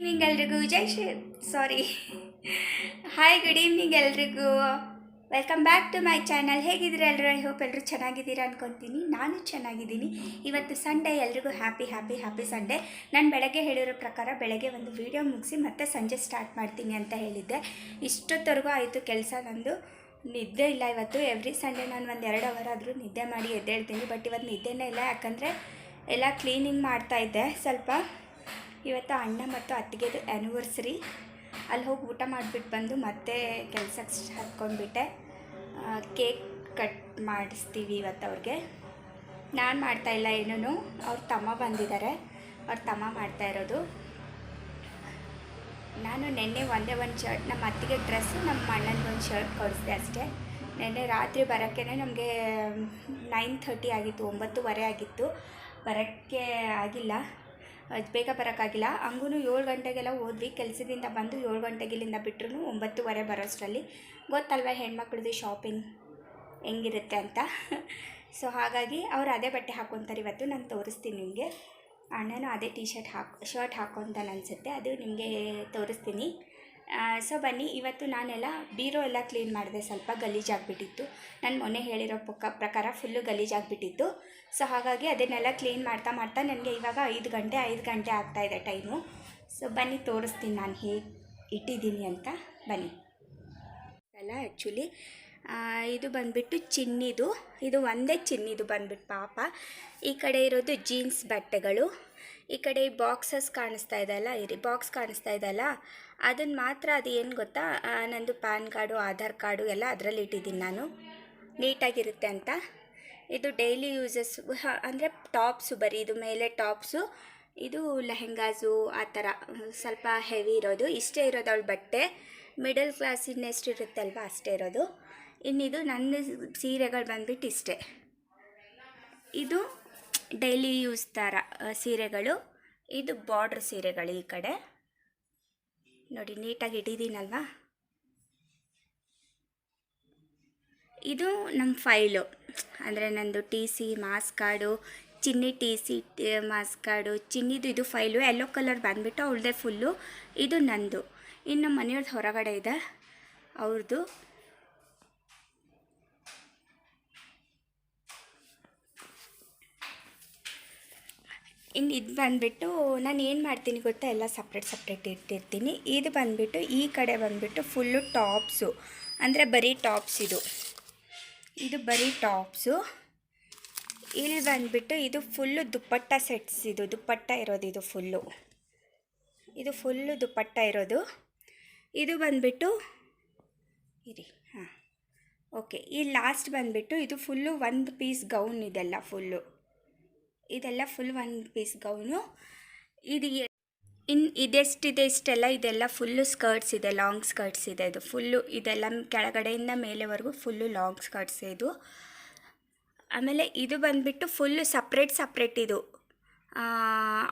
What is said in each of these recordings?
Evening ಎಲ್ರಿಗೂ. ಜೈ Shri sorry hi good evening ಎಲ್ರಿಗೂ. Welcome back to my channel ಹೇಗಿದ್ದೀರಾ ಎಲ್ಲರೂ? ಐ ಹೋಪ್ ಎಲ್ಲರೂ ಚೆನ್ನಾಗಿದ್ದೀರಾ ಅನ್ಕೊತೀನಿ. ನಾನು ಚೆನ್ನಾಗಿದ್ದೀನಿ. ಇವತ್ತು ಸಂಡೇ ಎಲ್ರಿಗೂ ಹ್ಯಾಪಿ ಹ್ಯಾಪಿ ಹ್ಯಾಪಿ ಸಂಡೇ ನಾನು ಬೆಳಗ್ಗೆ ಹೇಳಿರೋ ಪ್ರಕಾರ ಬೆಳಗ್ಗೆ ಒಂದು ವೀಡಿಯೋ ಮುಗಿಸಿ ಮತ್ತೆ ಸಂಜೆ ಸ್ಟಾರ್ಟ್ ಮಾಡ್ತೀನಿ ಅಂತ ಹೇಳಿದ್ದೆ. ಇಷ್ಟೊತ್ತವರೆಗೂ ಆಯಿತು ಕೆಲಸ, ನಂದು ನಿದ್ದೆ ಇಲ್ಲ ಇವತ್ತು. ಎವ್ರಿ ಸಂಡೇ ನಾನು ಒಂದು ಎರಡು ಅವರ್ ಆದರೂ ನಿದ್ದೆ ಮಾಡಿ ಎದ್ದೇಳ್ತೀನಿ. ಬಟ್ ಇವತ್ತು ನಿದ್ದೆನೇ ಇಲ್ಲ. ಯಾಕಂದರೆ ಎಲ್ಲ ಕ್ಲೀನಿಂಗ್ ಮಾಡ್ತಾ ಇದ್ದೆ. ಸ್ವಲ್ಪ ಇವತ್ತು ಅಣ್ಣ ಮತ್ತು ಅತ್ತಿಗೆದು ಆ್ಯನಿವರ್ಸರಿ ಅಲ್ಲಿ ಹೋಗಿ ಊಟ ಮಾಡಿಬಿಟ್ಟು ಬಂದು ಮತ್ತೆ ಕೆಲಸಕ್ಕೆ ಹತ್ಕೊಂಡ್ಬಿಟ್ಟೆ. ಕೇಕ್ ಕಟ್ ಮಾಡಿಸ್ತೀವಿ ಇವತ್ತು ಅವ್ರಿಗೆ. ನಾನು ಮಾಡ್ತಾ ಇಲ್ಲ ಏನೂ ಅವ್ರ ತಮ್ಮ ಬಂದಿದ್ದಾರೆ. ಅವ್ರ ತಮ್ಮ ಮಾಡ್ತಾ ಇರೋದು. ನಾನು ನೆನ್ನೆ ಒಂದೇ ಒಂದು ಶರ್ಟ್ ನಮ್ಮ ಅತ್ತಿಗೆ ಡ್ರೆಸ್ಸು ನಮ್ಮ ಅಣ್ಣನಿಗೆ ಒಂದು ಶರ್ಟ್ ಕೊಡಿಸಿದೆ ಅಷ್ಟೇ. ನೆನ್ನೆ ರಾತ್ರಿ ಬರೋಕ್ಕೇ ನಮಗೆ ನೈನ್ ಥರ್ಟಿ ಆಗಿತ್ತು, ಒಂಬತ್ತುವರೆ ಆಗಿತ್ತು. ಬರೋಕ್ಕೆ ಆಗಿಲ್ಲ. ಬೇಗ ಬರೋಕ್ಕಾಗಿಲ್ಲ. ಹಂಗೂ ಏಳು ಗಂಟೆಗೆಲ್ಲ ಹೋದ್ವಿ. ಕೆಲಸದಿಂದ ಬಂದು ಏಳು ಗಂಟೆಗೆ ಇಲ್ಲಿಂದ ಬಿಟ್ಟರು ಒಂಬತ್ತುವರೆ ಬರೋಷ್ಟರಲ್ಲಿ. ಗೊತ್ತಲ್ವ ಹೆಣ್ಮಕ್ಳದ್ದು ಶಾಪಿಂಗ್ ಹೆಂಗಿರುತ್ತೆ ಅಂತ? ಸೊ ಹಾಗಾಗಿ ಅವ್ರು ಅದೇ ಬಟ್ಟೆ ಹಾಕ್ಕೊತಾರೆ ಇವತ್ತು. ನಾನು ತೋರಿಸ್ತೀನಿ ನಿಮಗೆ. ಅಣ್ಣನೂ ಅದೇ ಟೀ ಶರ್ಟ್ ಹಾಕ್ ಶರ್ಟ್ ಹಾಕ್ಕೊತಾನೆ ಅನಿಸುತ್ತೆ. ಅದು ನಿಮಗೆ ತೋರಿಸ್ತೀನಿ. ಸೊ ಬನ್ನಿ. ಇವತ್ತು ನಾನೆಲ್ಲ ಬೀರೋ ಎಲ್ಲ ಕ್ಲೀನ್ ಮಾಡಿದೆ. ಸ್ವಲ್ಪ ಗಲೀಜಾಗಿಬಿಟ್ಟಿತ್ತು. ನಾನು ಮೊನ್ನೆ ಹೇಳಿರೋ ಪಕ್ಕ ಪ್ರಕಾರ ಫುಲ್ಲು ಗಲೀಜಾಗಿಬಿಟ್ಟಿತ್ತು. ಸೊ ಹಾಗಾಗಿ ಅದನ್ನೆಲ್ಲ ಕ್ಲೀನ್ ಮಾಡ್ತಾ ಮಾಡ್ತಾ ನನಗೆ ಇವಾಗ ಐದು ಗಂಟೆ ಐದು ಗಂಟೆ ಆಗ್ತಾಯಿದೆ ಟೈಮು ಸೊ ಬನ್ನಿ, ತೋರಿಸ್ತೀನಿ ನಾನು ಹೇಗೆ ಇಟ್ಟಿದ್ದೀನಿ ಅಂತ. ಬನ್ನಿ. ಅಲ್ಲ ಆ್ಯಕ್ಚುಲಿ ಇದು ಬಂದುಬಿಟ್ಟು ಚಿನ್ನಿದು. ಇದು ಒಂದೇ ಚಿನ್ನಿದು ಬಂದ್ಬಿಟ್ಟು ಪಾಪ. ಈ ಕಡೆ ಇರೋದು ಜೀನ್ಸ್ ಬಟ್ಟೆಗಳು. ಈ ಕಡೆ ಬಾಕ್ಸಸ್ ಕಾಣಿಸ್ತಾ ಇದೆಯಲ್ಲ ಇರಿ ಬಾಕ್ಸ್ ಕಾಣಿಸ್ತಾ ಇದೆಯಲ್ಲ ಅದನ್ನು ಮಾತ್ರ ಅದು ಏನು ಗೊತ್ತಾ? ನಂದು ಪ್ಯಾನ್ ಕಾರ್ಡು ಆಧಾರ್ ಕಾರ್ಡು ಎಲ್ಲ ಅದರಲ್ಲಿ ಇಟ್ಟಿದ್ದೀನಿ ನಾನು. ನೀಟಾಗಿರುತ್ತೆ ಅಂತ. ಇದು ಡೈಲಿ ಯೂಸಸ್ ಅಂದರೆ ಟಾಪ್ಸು ಬರೀ, ಇದು ಮೇಲೆ ಟಾಪ್ಸು ಇದು ಲೆಹೆಂಗಾಸು ಆ ಥರ, ಸ್ವಲ್ಪ ಹೆವಿ ಇರೋದು. ಇಷ್ಟೇ ಇರೋದು ಅವಳ ಬಟ್ಟೆ. ಮಿಡಲ್ ಕ್ಲಾಸ್ ಇನ್ನೆಷ್ಟು ಇರುತ್ತೆ ಅಲ್ವಾ ಅಷ್ಟೇ ಇರೋದು. ಇನ್ನಿದು ನನ್ನ ಸೀರೆಗಳು ಬಂದ್ಬಿಟ್ಟು ಇಷ್ಟೇ. ಇದು ಡೈಲಿ ಯೂಸ್ ಥರ ಸೀರೆಗಳು. ಇದು ಬಾರ್ಡ್ರ್ ಸೀರೆಗಳು ಈ ಕಡೆ. ನೋಡಿ ನೀಟಾಗಿ ಇಟ್ಟಿದ್ದೀನಲ್ವಾ? ಇದು ನಮ್ಮ ಫೈಲು. ಅಂದರೆ ನಂದು T C marks card Chinni T C marks card ಚಿನ್ನಿದು ಇದು ಫೈಲು. ಎಲ್ಲೋ ಕಲರ್ ಬಂದುಬಿಟ್ಟು ಅವಳದೇ ಫುಲ್ಲು ಇದು ನಂದು. ಇನ್ನು ಮನೆಯವ್ರದ್ದು ಹೊರಗಡೆ ಇದೆ. ಅವ್ರದ್ದು ಇನ್ನು ಇದು ಬಂದುಬಿಟ್ಟು ನಾನು ಏನು ಮಾಡ್ತೀನಿ ಗೊತ್ತಾ? ಎಲ್ಲ ಸಪ್ರೇಟ್ ಸಪ್ರೇಟ್ ಇಟ್ಟಿರ್ತೀನಿ. ಇದು ಬಂದುಬಿಟ್ಟು ಈ ಕಡೆ ಬಂದುಬಿಟ್ಟು ಫುಲ್ಲು ಟಾಪ್ಸು ಅಂದರೆ ಬರೀ ಟಾಪ್ಸ್ ಇದು. ಇದು ಬರೀ ಟಾಪ್ಸು. ಇಲ್ಲಿ ಬಂದುಬಿಟ್ಟು ಇದು ಫುಲ್ಲು ದುಪ್ಪಟ್ಟ ಸೆಟ್ಸ್ ಇದು. ದುಪ್ಪಟ್ಟ ಇರೋದು ಇದು ಫುಲ್ಲು. ಇದು ಫುಲ್ಲು ದುಪ್ಪಟ್ಟ ಇರೋದು. ಇದು ಬಂದುಬಿಟ್ಟು ಇರಿ, ಹಾಂ. ಓಕೆ, ಈ ಲಾಸ್ಟ್ ಬಂದುಬಿಟ್ಟು ಇದು ಫುಲ್ಲು ಒಂದು ಪೀಸ್ ಗೌನ್ ಇದೆಲ್ಲ ಫುಲ್ಲು. ಇದೆಲ್ಲ ಫುಲ್ ಒಂದು ಪೀಸ್ ಗೌನು. ಇದು ಎ- ಇನ್ ಇದೆಷ್ಟಿದೆ ಇಷ್ಟೆಲ್ಲ, ಇದೆಲ್ಲ ಫುಲ್ಲು ಸ್ಕರ್ಟ್ಸ್ ಇದೆ ಲಾಂಗ್ ಸ್ಕರ್ಟ್ಸ್ ಇದೆ. ಇದು ಫುಲ್ಲು ಇದೆಲ್ಲ ಕೆಳಗಡೆಯಿಂದ ಮೇಲೆವರೆಗೂ ಫುಲ್ಲು ಲಾಂಗ್ ಸ್ಕರ್ಟ್ಸ್ ಇದು ಆಮೇಲೆ ಇದು ಬಂದುಬಿಟ್ಟು ಫುಲ್ಲು ಸಪ್ರೇಟ್ ಸಪ್ರೇಟ್ ಇದು.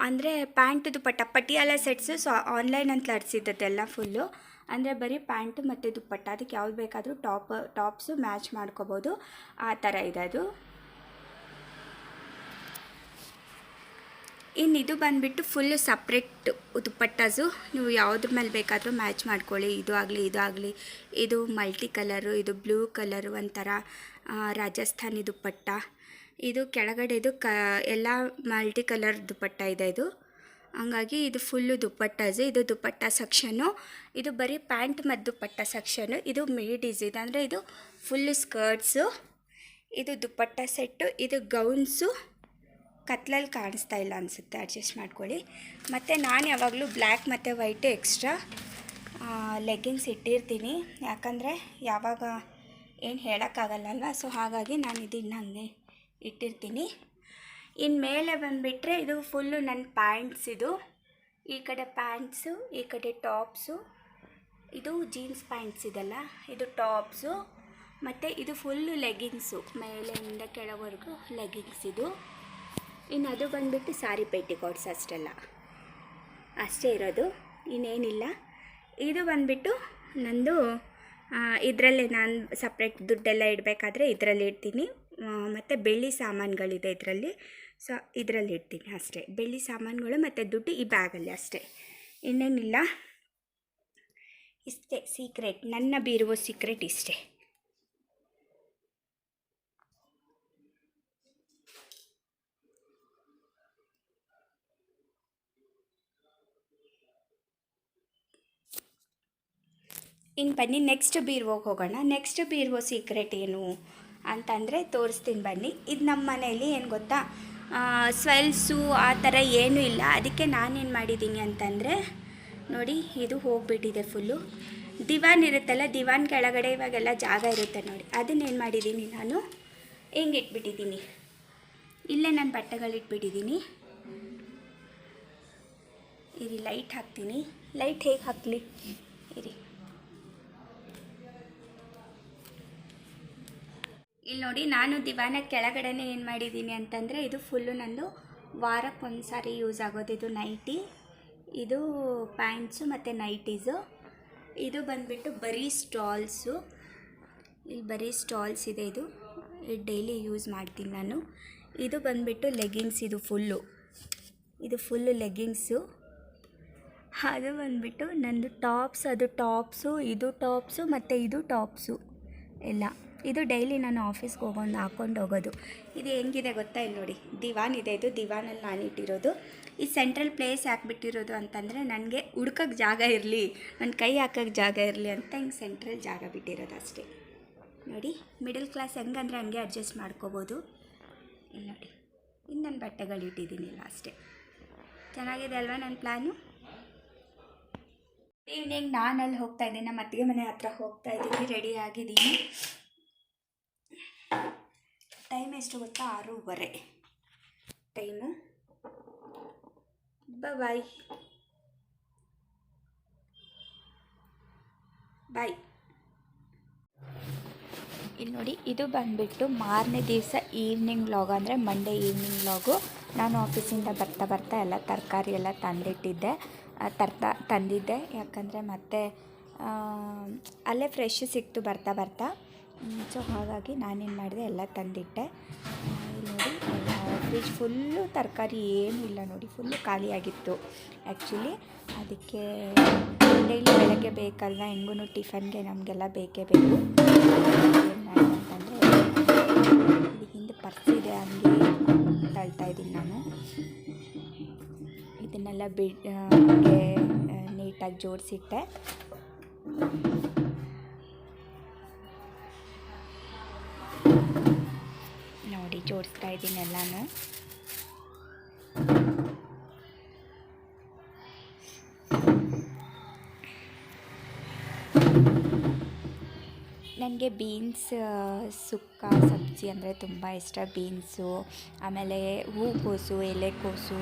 ಅಂದರೆ ಪ್ಯಾಂಟ್ದು ಪಟ್ಟ, ಪಟಿಯಾಲ ಸೆಟ್ಸು ಸೊ ಆನ್ಲೈನ್ ಅಂತ ಲಡ್ಸಿದ್ದೆಲ್ಲ ಫುಲ್ಲು ಅಂದರೆ ಬರೀ ಪ್ಯಾಂಟು ಮತ್ತು ದುಪ್ಪಟ್ಟ, ಅದಕ್ಕೆ ಯಾವ್ದು ಬೇಕಾದರೂ ಟಾಪ್ ಟಾಪ್ಸು ಮ್ಯಾಚ್ ಮಾಡ್ಕೋಬೋದು. ಆ ಥರ ಇದೆ ಅದು. ಇನ್ನು ಇದು ಬಂದುಬಿಟ್ಟು ಫುಲ್ಲು ಸಪ್ರೇಟ್ ದುಪ್ಪಟ್ಟಾಸು. ನೀವು ಯಾವುದ್ರ ಮೇಲೆ ಬೇಕಾದರೂ ಮ್ಯಾಚ್ ಮಾಡ್ಕೊಳ್ಳಿ. ಇದು ಆಗಲಿ ಇದು ಆಗಲಿ. ಇದು ಮಲ್ಟಿ ಕಲರು ಇದು ಬ್ಲೂ ಕಲರು ಒಂಥರ ರಾಜಸ್ಥಾನಿ ದುಪ್ಪಟ್ಟ. ಇದು ಕೆಳಗಡೆದು ಕ, ಎಲ್ಲ ಮಲ್ಟಿ ಕಲರ್ ದುಪ್ಪಟ್ಟ ಇದೆ ಇದು. ಹಂಗಾಗಿ ಇದು ಫುಲ್ಲು ದುಪ್ಪಟ್ಟಾಸು. ಇದು ದುಪ್ಪಟ್ಟ ಸೆಕ್ಷನು ಇದು ಬರೀ ಪ್ಯಾಂಟ್ ಮತ್ತು ದುಪ್ಪಟ್ಟ ಸೆಕ್ಷನು ಇದು ಮಿಡೀಸ್ ಇದೆ ಅಂದರೆ ಇದು ಫುಲ್ಲು ಸ್ಕರ್ಟ್ಸು ಇದು ದುಪ್ಪಟ್ಟ ಸೆಟ್ಟು ಇದು ಗೌನ್ಸು ಕತ್ಲಲ್ಲಿ ಕಾಣಿಸ್ತಾ ಇಲ್ಲ ಅನಿಸುತ್ತೆ. ಅಡ್ಜಸ್ಟ್ ಮಾಡ್ಕೊಳ್ಳಿ. ಮತ್ತು ನಾನು ಯಾವಾಗಲೂ ಬ್ಲ್ಯಾಕ್ ಮತ್ತು ವೈಟ್ ಎಕ್ಸ್ಟ್ರಾ ಲೆಗ್ಗಿನ್ಸ್ ಇಟ್ಟಿರ್ತೀನಿ. ಯಾಕಂದರೆ ಯಾವಾಗ ಏನು ಹೇಳೋಕ್ಕಾಗಲ್ಲಲ್ವ ಸೊ ಹಾಗಾಗಿ ನಾನು ಇದನ್ನು ಹಂಗೆ ಇಟ್ಟಿರ್ತೀನಿ. ಇನ್ನು ಮೇಲೆ ಬಂದುಬಿಟ್ರೆ ಇದು ಫುಲ್ಲು ನನ್ನ ಪ್ಯಾಂಟ್ಸ್ ಇದು. ಈ ಕಡೆ ಪ್ಯಾಂಟ್ಸು ಈ ಕಡೆ ಟಾಪ್ಸು ಇದು ಜೀನ್ಸ್ ಪ್ಯಾಂಟ್ಸ್ ಇದೆಲ್ಲ. ಇದು ಟಾಪ್ಸು ಮತ್ತು ಇದು ಫುಲ್ಲು ಲೆಗ್ಗಿಂಗ್ಸು ಮೇಲೆಯಿಂದ ಕೆಳವರೆಗೂ ಲೆಗ್ಗಿಂಗ್ಸ್ ಇದು. ಇನ್ನು ಅದು ಬಂದುಬಿಟ್ಟು ಸಾರಿ ಪೇಟಿಕೋಟ್ಸ್ ಅಷ್ಟೆಲ್ಲ. ಅಷ್ಟೇ ಇರೋದು, ಇನ್ನೇನಿಲ್ಲ. ಇದು ಬಂದುಬಿಟ್ಟು ನಂದು ಇದರಲ್ಲೇ ನಾನು ಸಪ್ರೇಟ್ ದುಡ್ಡೆಲ್ಲ ಇಡಬೇಕಾದ್ರೆ ಇದರಲ್ಲಿ ಇಡ್ತೀನಿ. ಮತ್ತು ಬೆಳ್ಳಿ ಸಾಮಾನುಗಳಿದೆ ಇದರಲ್ಲಿ. ಸೊ ಇದರಲ್ಲಿ ಇಡ್ತೀನಿ ಅಷ್ಟೇ. ಬೆಳ್ಳಿ ಸಾಮಾನುಗಳು ಮತ್ತು ದುಡ್ಡು ಈ ಬ್ಯಾಗಲ್ಲಿ ಅಷ್ಟೇ. ಇನ್ನೇನಿಲ್ಲ. ಇಷ್ಟೇ ಸೀಕ್ರೆಟ್ ನನ್ನ ಬೀರುವ ಸೀಕ್ರೆಟ್ ಇಷ್ಟೇ. ಇನ್ನು ಬನ್ನಿ ನೆಕ್ಸ್ಟ್ ಬೀರ್ವೋಗೆ ಹೋಗೋಣ. ನೆಕ್ಸ್ಟ್ ಬೀರ್ವೋ ಸೀಕ್ರೆಟ್ ಏನು ಅಂತಂದರೆ ತೋರಿಸ್ತೀನಿ ಬನ್ನಿ. ಇದು ನಮ್ಮ ಮನೆಯಲ್ಲಿ ಏನು ಗೊತ್ತಾ? ಸ್ವೆಲ್ಸು ಆ ಥರ ಏನೂ ಇಲ್ಲ. ಅದಕ್ಕೆ ನಾನೇನು ಮಾಡಿದ್ದೀನಿ ಅಂತಂದರೆ, ನೋಡಿ, ಇದು ಹೋಗ್ಬಿಟ್ಟಿದೆ ಫುಲ್ಲು ದಿವಾನ್ ಇರುತ್ತಲ್ಲ, ದಿವಾನ್ ಕೆಳಗಡೆ ಇವಾಗೆಲ್ಲ ಜಾಗ ಇರುತ್ತೆ ನೋಡಿ. ಅದನ್ನೇನು ಮಾಡಿದ್ದೀನಿ ನಾನು? ಹೆಂಗೆ ಇಟ್ಬಿಟ್ಟಿದ್ದೀನಿ ಇಲ್ಲೇ ನಾನು ಬಟ್ಟೆಗಳು ಇಟ್ಬಿಟ್ಟಿದ್ದೀನಿ ಇರಿ ಲೈಟ್ ಹಾಕ್ತೀನಿ. ಲೈಟ್ ಹೇಗೆ ಹಾಕಲಿ? ಇರಿ. ಇಲ್ಲಿ ನೋಡಿ, ನಾನು ದಿವಾನ ಕೆಳಗಡೆ ಏನು ಮಾಡಿದ್ದೀನಿ ಅಂತಂದರೆ, ಇದು ಫುಲ್ಲು ನಂದು ವಾರಕ್ಕೊಂದು ಸಾರಿ ಯೂಸ್ ಆಗೋದು. ಇದು ನೈಟಿ ಇದು ಪ್ಯಾಂಟ್ಸು ಮತ್ತು ನೈಟೀಸು ಇದು ಬಂದುಬಿಟ್ಟು ಬರೀ ಸ್ಟಾಲ್ಸು ಇಲ್ಲಿ ಬರೀ ಸ್ಟಾಲ್ಸ್ ಇದೆ ಇದು. ಇದು ಡೈಲಿ ಯೂಸ್ ಮಾಡ್ತೀನಿ ನಾನು. ಇದು ಬಂದುಬಿಟ್ಟು ಲೆಗ್ಗಿಂಗ್ಸ್ ಇದು ಫುಲ್ಲು ಇದು ಫುಲ್ಲು ಲೆಗ್ಗಿಂಗ್ಸು ಅದು ಬಂದುಬಿಟ್ಟು ನಂದು ಟಾಪ್ಸ್ ಅದು ಟಾಪ್ಸು ಇದು ಟಾಪ್ಸು ಮತ್ತು ಇದು ಟಾಪ್ಸು ಎಲ್ಲ. ಇದು ಡೈಲಿ ನಾನು ಆಫೀಸ್ಗೆ ಹೋಗೋದು ಹಾಕ್ಕೊಂಡು ಹೋಗೋದು. ಇದು ಹೆಂಗಿದೆ ಗೊತ್ತಾ ಇಲ್ಲಿ ನೋಡಿ. ದಿವಾನ್ ಇದೆ ಇದು. ದಿವಾನಲ್ಲಿ ನಾನು ಇಟ್ಟಿರೋದು. ಈ ಸೆಂಟ್ರಲ್ ಪ್ಲೇಸ್ ಹಾಕ್ಬಿಟ್ಟಿರೋದು ಅಂತಂದರೆ ನನಗೆ ಹುಡ್ಕೋಕ್ಕೆ ಜಾಗ ಇರಲಿ. ನನ್ನ ಕೈ ಹಾಕೋಕ್ಕೆ ಜಾಗ ಇರಲಿ ಅಂತ ಹಿಂಗೆ ಸೆಂಟ್ರಲ್ ಜಾಗ ಬಿಟ್ಟಿರೋದು ಅಷ್ಟೇ. ನೋಡಿ ಮಿಡಲ್ ಕ್ಲಾಸ್ ಹೆಂಗಂದ್ರೆ ಹಂಗೆ ಅಡ್ಜಸ್ಟ್ ಮಾಡ್ಕೋಬೋದು. ಇಲ್ಲಿ ನೋಡಿ. ಇನ್ನು ನನ್ನ ಬಟ್ಟೆಗಳು ಇಟ್ಟಿದ್ದೀನಿ ಅಷ್ಟೇ. ಚೆನ್ನಾಗಿದೆ ಅಲ್ವಾ ನನ್ನ ಪ್ಲ್ಯಾನು ಈವ್ನಿಂಗ್ ನಾನು ಅಲ್ಲಿ ಹೋಗ್ತಾ ಇದ್ದೀನಿ. ನಮ್ಮ ಅತ್ತಿಗೆ ಮನೆ ಹತ್ರ ಹೋಗ್ತಾ ಇದ್ದೀನಿ. ರೆಡಿ ಆಗಿದ್ದೀನಿ. ಟೈಮ್ ಎಷ್ಟು ಗೊತ್ತಾ? ಆರೂವರೆ. ಟೈಮು ಬಾಯ್ ಬಾಯ್ ಇಲ್ಲಿ ನೋಡಿ, ಇದು ಬಂದುಬಿಟ್ಟು ಮಾರನೇ ದಿವಸ ಈವ್ನಿಂಗ್ ವ್ಲಾಗ್ ಅಂದರೆ ಮಂಡೇ ಈವ್ನಿಂಗ್ ಲಾಗು ನಾನು ಆಫೀಸಿಂದ ಬರ್ತಾ ಬರ್ತಾ ಎಲ್ಲ ತರಕಾರಿ ಎಲ್ಲ ತಂದಿಟ್ಟಿದ್ದೆ. ತರ್ತಾ, ತಂದಿದ್ದೆ. ಯಾಕಂದರೆ ಮತ್ತೆ ಅಲ್ಲೇ ಫ್ರೆಶ್ ಸಿಕ್ತು ಬರ್ತಾ ಬರ್ತಾ. ಸೊ ಹಾಗಾಗಿ ನಾನೇನು ಮಾಡಿದೆ, ಎಲ್ಲ ತಂದಿಟ್ಟೆ. ನೋಡಿ ಫ್ರಿಜ್ ಫುಲ್ಲು ತರಕಾರಿ ಏನೂ ಇಲ್ಲ ನೋಡಿ ಫುಲ್ಲು ಖಾಲಿಯಾಗಿತ್ತು ಆ್ಯಕ್ಚುಲಿ ಅದಕ್ಕೆ ಡೈಲಿ ಬೆಳಗ್ಗೆ ಬೇಕಲ್ವ ಹೆಂಗೂ ಟಿಫನ್ಗೆ ನಮಗೆಲ್ಲ ಬೇಕೇ ಬೇಕು. ಏನು ಮಾಡಿದೆ ಅಂತಂದರೆ ಹಿಂದೆ ಪರ್ಸಿದೆ ಹಂಗೆ ತಳ್ತಾ ಇದ್ದೀನಿ ನಾನು. ಇದನ್ನೆಲ್ಲ ಬಿಡ್ ನೀಟಾಗಿ ಜೋಡಿಸಿಟ್ಟೆ. ನೋಡಿ ಜೋಡಿಸ್ತಾ ಇದ್ದೀನಿ ಎಲ್ಲನೂ. ನನಗೆ ಬೀನ್ಸ್ ಸುಕ್ಕ, ಸಬ್ಜಿ ಅಂದರೆ ತುಂಬ ಇಷ್ಟ. ಬೀನ್ಸು, ಆಮೇಲೆ ಹೂಕೋಸು, ಎಲೆಕೋಸು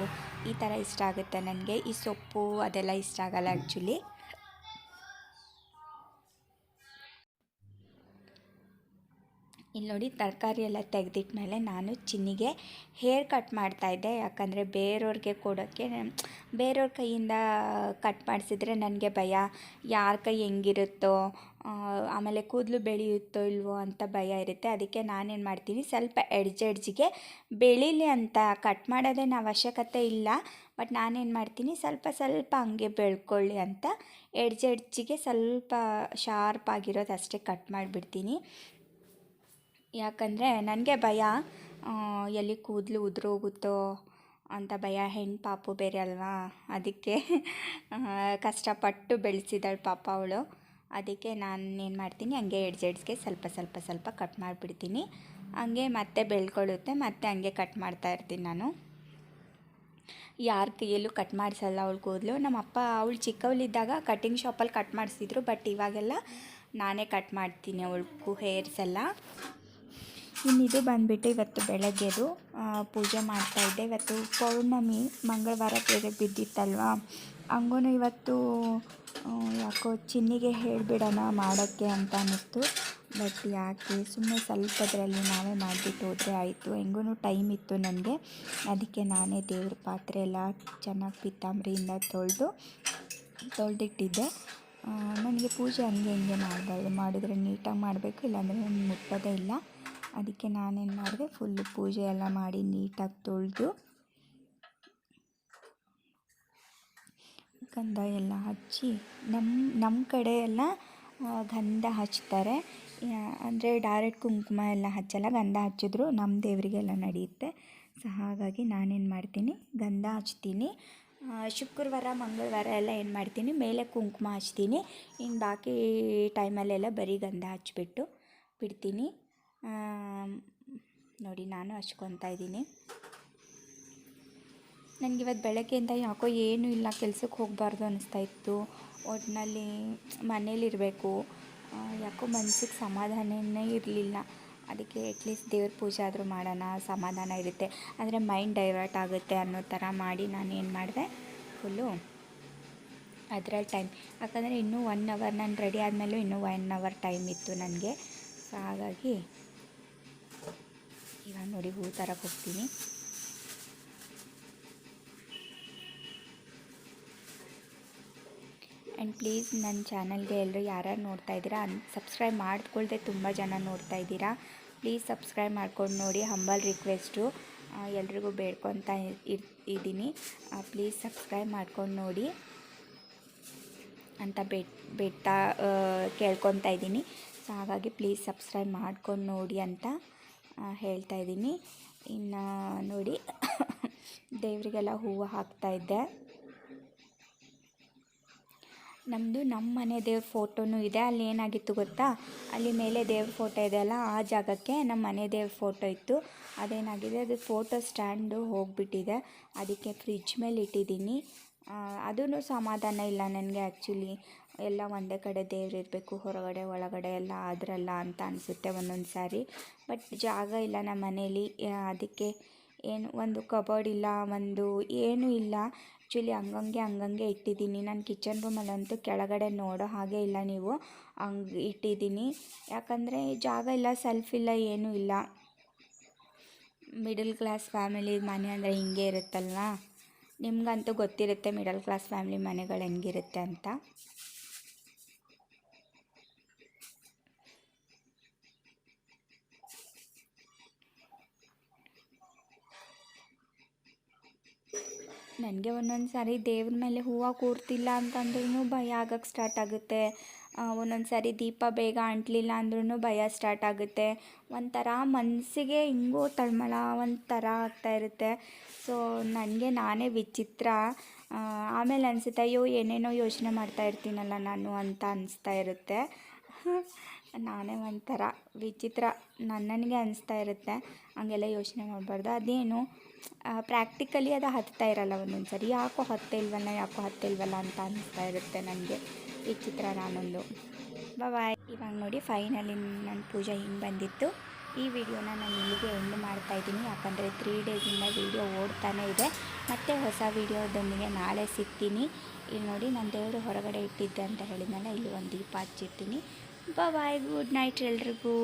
ಈ ಥರ ಇಷ್ಟ ಆಗುತ್ತೆ ನನಗೆ. ಈ ಸೊಪ್ಪು ಅದೆಲ್ಲ ಇಷ್ಟ ಆಗಲ್ಲ ಆ್ಯಕ್ಚುಲಿ ಇಲ್ಲಿ ನೋಡಿ ತರಕಾರಿ ಎಲ್ಲ ತೆಗೆದಿಟ್ಮೇಲೆ ನಾನು ಚಿನ್ನಿಗೆ ಹೇರ್ ಕಟ್ ಮಾಡ್ತಾಯಿದ್ದೆ ಯಾಕಂದರೆ ಬೇರೆಯವ್ರಿಗೆ ಕೊಡೋಕ್ಕೆ ಬೇರೆಯವ್ರ ಕೈಯಿಂದ ಕಟ್ ಮಾಡಿಸಿದ್ರೆ ನನಗೆ ಭಯ. ಯಾರ ಕೈ ಹೆಂಗಿರುತ್ತೋ ಆಮೇಲೆ ಕೂದಲು ಬೆಳೆಯುತ್ತೋ ಇಲ್ವೋ ಅಂತ ಭಯ ಇರುತ್ತೆ. ಅದಕ್ಕೆ ನಾನೇನು ಮಾಡ್ತೀನಿ, ಸ್ವಲ್ಪ ಎಡ್ಜ್ ಎಡ್ಜಿಗೆ ಬೆಳೀಲಿ ಅಂತ ಕಟ್ ಮಾಡೋದೇನು ಅವಶ್ಯಕತೆ ಇಲ್ಲ. ಬಟ್ ನಾನೇನು ಮಾಡ್ತೀನಿ, ಸ್ವಲ್ಪ ಸ್ವಲ್ಪ ಹಂಗೆ ಬೆಳ್ಕೊಳ್ಳಿ ಅಂತ ಎಡ್ಜ್ ಎಡ್ಜಿಗೆ ಸ್ವಲ್ಪ ಶಾರ್ಪ್ ಆಗಿರೋದು ಅಷ್ಟೇ ಕಟ್ ಮಾಡಿಬಿಡ್ತೀನಿ. ಯಾಕಂದರೆ ನನಗೆ ಭಯ ಎಲ್ಲಿ ಕೂದಲು ಉದುರೋಗುತ್ತೋ ಅಂತ ಭಯ ಹೆಣ್ಣು ಪಾಪು ಬೇರೆ ಅಲ್ವಾ? ಅದಕ್ಕೆ ಕಷ್ಟಪಟ್ಟು ಬೆಳೆಸಿದಾಳೆ ಪಾಪ ಅವಳು. ಅದಕ್ಕೆ ನಾನು ಏನು ಮಾಡ್ತೀನಿ, ಹಂಗೆ ಎಡ್ಜ್ ಎಡ್ಸ್ಗೆ ಸ್ವಲ್ಪ ಸ್ವಲ್ಪ ಸ್ವಲ್ಪ ಕಟ್ ಮಾಡಿಬಿಡ್ತೀನಿ. ಹಂಗೆ ಮತ್ತೆ ಬೆಳ್ಕೊಳ್ಳುತ್ತೆ, ಮತ್ತೆ ಹಂಗೆ ಕಟ್ ಮಾಡ್ತಾ ಇರ್ತೀನಿ ನಾನು. ಯಾರ ಕೈಯಲ್ಲೂ ಕಟ್ ಮಾಡಿಸಲ್ಲ ಅವಳು ಕೂದಲು. ನಮ್ಮ ಅಪ್ಪ ಅವಳು ಚಿಕ್ಕವಳಿದ್ದಾಗ ಕಟಿಂಗ್ ಶಾಪಲ್ಲಿ ಕಟ್ ಮಾಡಿಸಿದ್ರು ಬಟ್ ಇವಾಗೆಲ್ಲ ನಾನೇ ಕಟ್ ಮಾಡ್ತೀನಿ ಅವಳು ಹೇರ್ಸ್ ಎಲ್ಲ. ಇನ್ನು ಬಂದ್ಬಿಟ್ಟು ಇವತ್ತು ಬೆಳಗ್ಗೆದು ಪೂಜೆ ಮಾಡ್ತಾಯಿದ್ದೆ ಇವತ್ತು ಪೌರ್ಣಮಿ, ಮಂಗಳವಾರ ಬೇರೆ ಬಿದ್ದಿತ್ತಲ್ವಾ? ಹಂಗೂ ಇವತ್ತು ಯಾಕೋ ಚಿನ್ನಿಗೆ ಹೇಳಿಬಿಡೋಣ ಮಾಡೋಕ್ಕೆ ಅಂತ ಅನ್ನಿಸ್ತು. ಬಟ್ ಯಾಕೆ ಸುಮ್ಮನೆ ಸ್ವಲ್ಪದ್ರಲ್ಲಿ ನಾವೇ ಮಾಡಿಬಿಟ್ಟು ಹೋದರೆ ಆಯಿತು. ಹೆಂಗೂ ಟೈಮ್ ಇತ್ತು ನನಗೆ. ಅದಕ್ಕೆ ನಾನೇ ದೇವ್ರ ಪಾತ್ರೆ ಎಲ್ಲ ಚೆನ್ನಾಗಿ ಪಿತ್ತಾಂಬರಿಯಿಂದ ತೊಳೆದು, ತೊಳೆದಿಟ್ಟಿದ್ದೆ. ನನಗೆ ಪೂಜೆ ಹಂಗೆ ಹಿಂಗೆ ಮಾಡಬಾರ್ದು ಮಾಡಿದ್ರೆ ನೀಟಾಗಿ ಮಾಡಬೇಕು, ಇಲ್ಲಾಂದರೆ ನಾನು ಮುಟ್ಟೋದೇ ಇಲ್ಲ. ಅದಕ್ಕೆ ನಾನೇನು ಮಾಡಿದೆ ಫುಲ್ಲು ಪೂಜೆ ಎಲ್ಲ ಮಾಡಿ ನೀಟಾಗಿ ತೊಳೆದು, ಗಂಧ ಎಲ್ಲ ಹಚ್ಚಿ ನಮ್ಮ ನಮ್ಮ ಕಡೆ ಎಲ್ಲ ಗಂಧ ಹಚ್ತಾರೆ. ಅಂದರೆ ಡೈರೆಕ್ಟ್ ಕುಂಕುಮ ಎಲ್ಲ ಹಚ್ಚಲ್ಲ, ಗಂಧ ಹಚ್ಚಿದ್ರು ನಮ್ಮ ದೇವರಿಗೆಲ್ಲ ನಡೆಯುತ್ತೆ. ಸೊ, ಹಾಗಾಗಿ ನಾನೇನು ಮಾಡ್ತೀನಿ, ಗಂಧ ಹಚ್ತೀನಿ. ಶುಕ್ರವಾರ, ಮಂಗಳವಾರ ಎಲ್ಲ ಏನು ಮಾಡ್ತೀನಿ, ಮೇಲೆ ಕುಂಕುಮ ಹಚ್ತೀನಿ. ಇನ್ನು ಬಾಕಿ ಟೈಮಲ್ಲೆಲ್ಲ ಬರೀ ಗಂಧ ಹಚ್ಚಿಬಿಟ್ಟು ಬಿಡ್ತೀನಿ. ನೋಡಿ ನಾನು ಹಚ್ಕೊತಾ ಇದ್ದೀನಿ. ನನಗೆ ಇವತ್ತು ಬೆಳಗ್ಗೆಯಿಂದ ಯಾಕೋ ಏನೂ ಇಲ್ಲ, ಕೆಲ್ಸಕ್ಕೆ ಹೋಗಬಾರ್ದು ಅನ್ನಿಸ್ತಾ ಇತ್ತು. ಒಟ್ಟಿನಲ್ಲಿ ಮನೇಲಿರಬೇಕು. ಯಾಕೋ ಮನ್ಸಿಗೆ ಸಮಾಧಾನನೇ ಇರಲಿಲ್ಲ. ಅದಕ್ಕೆ ಅಟ್ಲೀಸ್ಟ್ ದೇವ್ರ ಪೂಜೆ ಆದರೂ ಮಾಡೋಣ, ಸಮಾಧಾನ ಇರುತ್ತೆ. ಅಂದರೆ ಮೈಂಡ್ ಡೈವರ್ಟ್ ಆಗುತ್ತೆ ಅನ್ನೋ ಥರ ಮಾಡಿ ನಾನು ಏನು ಮಾಡಿದೆ? ಫುಲ್ಲು ಅದರಲ್ಲಿ ಟೈಮ್ ಯಾಕಂದರೆ ಇನ್ನೂ ಒನ್ ಅವರ್ ನಾನು ರೆಡಿ ಆದಮೇಲೂ ಇನ್ನೂ ಒನ್ ಅವರ್ ಟೈಮ್ ಇತ್ತು ನನಗೆ. ಸೊ ಹಾಗಾಗಿ ಇವಾಗ ನೋಡಿ ಹೂ ತರಕ್ಕೆ ಹೋಗ್ತೀನಿ ಆ್ಯಂಡ್ ಪ್ಲೀಸ್ ನನ್ನ ಚಾನಲ್ಗೆ ಎಲ್ಲರೂ ಯಾರ್ಯಾರು ನೋಡ್ತಾ ಇದ್ದೀರಾ, ಅನ್ ಸಬ್ಸ್ಕ್ರೈಬ್ ಮಾಡ್ಕೊಳ್ದೆ ತುಂಬ ಜನ ನೋಡ್ತಾ ಇದ್ದೀರಾ. ಪ್ಲೀಸ್ ಸಬ್ಸ್ಕ್ರೈಬ್ ಮಾಡ್ಕೊಂಡು ನೋಡಿ ಹಂಬಲ್ ರಿಕ್ವೆಸ್ಟು ಎಲ್ರಿಗೂ ಬೇಡ್ಕೊತಾ ಇರ್ ಇದ್ದೀನಿ. ಪ್ಲೀಸ್ ಸಬ್ಸ್ಕ್ರೈಬ್ ಮಾಡ್ಕೊಂಡು ನೋಡಿ ಅಂತ ಬೆಟ್ ಬೆಟ್ಟ ಕೇಳ್ಕೊತಾ ಇದ್ದೀನಿ. ಸೊ ಹಾಗಾಗಿ ಪ್ಲೀಸ್ ಸಬ್ಸ್ಕ್ರೈಬ್ ಮಾಡ್ಕೊಂಡು ನೋಡಿ ಅಂತ. ಹೇಳ್ತಾ ಇದ್ದೀನಿ. ಇನ್ನು ನೋಡಿ, ದೇವರಿಗೆಲ್ಲ ಹೂವು ಹಾಕ್ತಾ ಇದ್ದೆ. ನಮ್ಮದು ನಮ್ಮ ಮನೆ ದೇವ್ರ ಫೋಟೋನೂ ಇದೆ. ಅಲ್ಲಿ ಏನಾಗಿತ್ತು ಗೊತ್ತಾ? ಅಲ್ಲಿ ಮೇಲೆ ದೇವ್ರ ಫೋಟೋ ಇದೆ ಅಲ್ಲ, ಆ ಜಾಗಕ್ಕೆ ನಮ್ಮ ಮನೆ ದೇವ್ರ ಫೋಟೋ ಇತ್ತು. ಅದೇನಾಗಿದೆ? ಅದು ಫೋಟೋ ಸ್ಟ್ಯಾಂಡು ಹೋಗಿಬಿಟ್ಟಿದೆ. ಅದಕ್ಕೆ ಫ್ರಿಜ್ ಮೇಲೆ ಇಟ್ಟಿದ್ದೀನಿ. ಅದೂ ಸಮಾಧಾನ ಇಲ್ಲ ನನಗೆ ಆ್ಯಕ್ಚುಲಿ ಎಲ್ಲ ಒಂದೇ ಕಡೆ ದೇವ್ರು ಇರಬೇಕು ಹೊರಗಡೆ, ಒಳಗಡೆ ಎಲ್ಲ ಆದ್ರಲ್ಲ ಅಂತ ಅನಿಸುತ್ತೆ ಒಂದೊಂದು ಸಾರಿ. ಬಟ್ ಜಾಗ ಇಲ್ಲ ನಮ್ಮ ಮನೇಲಿ. ಅದಕ್ಕೆ ಏನು, ಒಂದು ಕಬೋರ್ಡ್ ಇಲ್ಲ, ಒಂದು ಏನೂ ಇಲ್ಲ. ಆ್ಯಕ್ಚುಲಿ ಹಂಗಂಗೆ ಹಂಗಂಗೆ ಇಟ್ಟಿದ್ದೀನಿ. ನಾನು ಕಿಚನ್ ರೂಮಲ್ಲಂತೂ ಕೆಳಗಡೆ ನೋಡೋ ಹಾಗೆ ಇಲ್ಲ ನೀವು. ಹಂಗೆ ಇಟ್ಟಿದ್ದೀನಿ. ಯಾಕಂದರೆ ಜಾಗ ಇಲ್ಲ ಸೆಲ್ಫ್ ಇಲ್ಲ, ಏನೂ ಇಲ್ಲ. ಮಿಡಲ್ ಕ್ಲಾಸ್ ಫ್ಯಾಮಿಲಿ ಮನೆ ಅಂದರೆ ಹಿಂಗೆ ಇರುತ್ತಲ್ವಾ? ನಿಮಗಂತೂ ಗೊತ್ತಿರುತ್ತೆ ಮಿಡಲ್ ಕ್ಲಾಸ್ ಫ್ಯಾಮಿಲಿ ಮನೆಗಳು ಹೆಂಗಿರುತ್ತೆ ಅಂತ. ನನಗೆ ಒಂದೊಂದು ಸಾರಿ ದೇವ್ರ ಮೇಲೆ ಹೂವು ಕೂರ್ತಿಲ್ಲ ಅಂತಂದ್ರೂ ಭಯ ಆಗಕ್ಕೆ ಸ್ಟಾರ್ಟ್ ಆಗುತ್ತೆ. ಒಂದೊಂದು ಸಾರಿ ದೀಪ ಬೇಗ ಅಂಟಲಿಲ್ಲ ಅಂದ್ರೂ ಭಯ ಸ್ಟಾರ್ಟ್ ಆಗುತ್ತೆ. ಒಂಥರ ಮನಸ್ಸಿಗೆ ಹಿಂಗೋ ತಳಮಳ, ಒಂಥರ ಆಗ್ತಾ ಇರುತ್ತೆ. ಸೊ ನನಗೆ ನಾನೇ ವಿಚಿತ್ರ. ಆಮೇಲೆ ಅನಿಸುತ್ತೆ, ಅಯ್ಯೋ, ಏನೇನೋ ಯೋಚನೆ ಮಾಡ್ತಾ ಇರ್ತೀನಲ್ಲ ನಾನು ಅಂತ ಅನಿಸ್ತಾ ಇರುತ್ತೆ. ನಾನೇ ಒಂಥರ ವಿಚಿತ್ರ. ನನ್ನನಿಗೆ ಅನಿಸ್ತಾ ಇರುತ್ತೆ. ಹಂಗೆಲ್ಲ ಯೋಚನೆ ಮಾಡಬಾರ್ದು. ಅದೇನು ಪ್ರಾಕ್ಟಿಕಲಿ ಅದು ಹತ್ತಾ ಇರಲ್ಲ ಒಂದೊಂದು ಸರಿ ಯಾಕೋ ಹತ್ತಿಲ್ವಲ್ಲ ಯಾಕೋ ಹತ್ತಿಲ್ವಲ್ಲ ಅಂತ ಅನಿಸ್ತಾ ಇರುತ್ತೆ ನನಗೆ ಈ ಚಿತ್ರ ನಾನೊಂದು. ಬಾಯ್ ಇವಾಗ ನೋಡಿ ಫೈನಲಿ ನನ್ನ ಪೂಜೆ ಹಿಂಗೆ ಬಂದಿತ್ತು. ಈ ವಿಡಿಯೋನ ನಾನು ಇಲ್ಲಿಗೆ ಎಂಡ್ ಮಾಡ್ತಾ ಇದ್ದೀನಿ. ಯಾಕಂದರೆ ತ್ರೀ ಡೇಸಿಂದ ವಿಡಿಯೋ ಓಡ್ತಾನೇ ಇದೆ. ಮತ್ತು ಹೊಸ ವಿಡಿಯೋದೊಂದಿಗೆ ನಾಳೆ ಸಿಗ್ತೀನಿ. ಇಲ್ಲಿ ನೋಡಿ ನಾನು ದೇವರು ಹೊರಗಡೆ ಇಟ್ಟಿದ್ದೆ ಅಂತ ಹೇಳಿದ್ನಲ್ಲ, ಇಲ್ಲಿ ಒಂದು ದೀಪ ಹಚ್ಚಿರ್ತೀನಿ. ಬಾಯ್ ಗುಡ್ ನೈಟ್ ಎಲ್ರಿಗೂ.